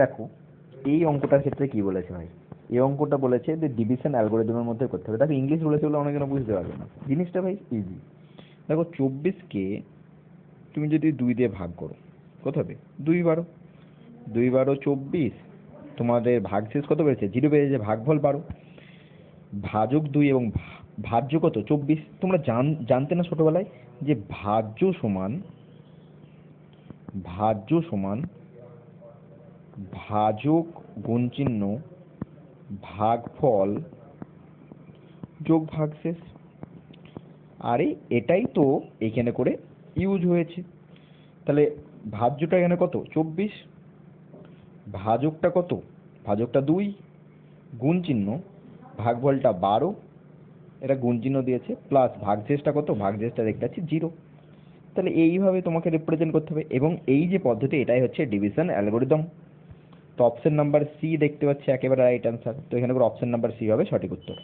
দেখো, এই অঙ্কটার ক্ষেত্রে কি বলেছে ভাই? এই অঙ্কটা বলেছে যে ডিভিশন অ্যালগোরিদমের মধ্যে করতে হবে। দেখো ইংলিশ বলেছে বলে অনেকে বুঝতে পারবে না। জিনিসটা ভাই ইজি দেখো, চব্বিশকে তুমি যদি দুই দিয়ে ভাগ করো, কত হবে? দুই বারো। দুই বারো, চব্বিশ। তোমাদের ভাগশেষ কত বেড়েছে? জিরো বেড়েছে ভাগফল বারো। ভাজক দুই এবং ভাজ্য কত? চব্বিশ। তোমরা জান, জানতে না ছোটবেলায় যে ভাজ্য সমান ভাজ্য সমান ভাজক গুণ চিহ্ন ভাগফল যোগ ভাগশেষ আরে, এটাই তো এখানে করে ইউজ হয়েছে। তাহলে ভাজ্যটা এখানে কত? চব্বিশ। ভাজকটা কত? ভাজকটা দুই। গুণ চিহ্ন ভাগফলটা বারো। এটা গুণ চিহ্ন দিয়েছে প্লাস ভাগশেষটা কত? ভাগশেষটা দেখতে পাচ্ছি জিরো তাহলে এইভাবে তোমাকে রিপ্রেজেন্ট করতে হবে। এবং এই যে পদ্ধতি, এটাই হচ্ছে ডিভিশন অ্যালগোরিদম তো অপশন নাম্বার সি দেখতে পাচ্ছি, একেবারে রাইট অ্যান্সার তো এখানে করে অপশন নাম্বার সি হবে, সঠিক উত্তর।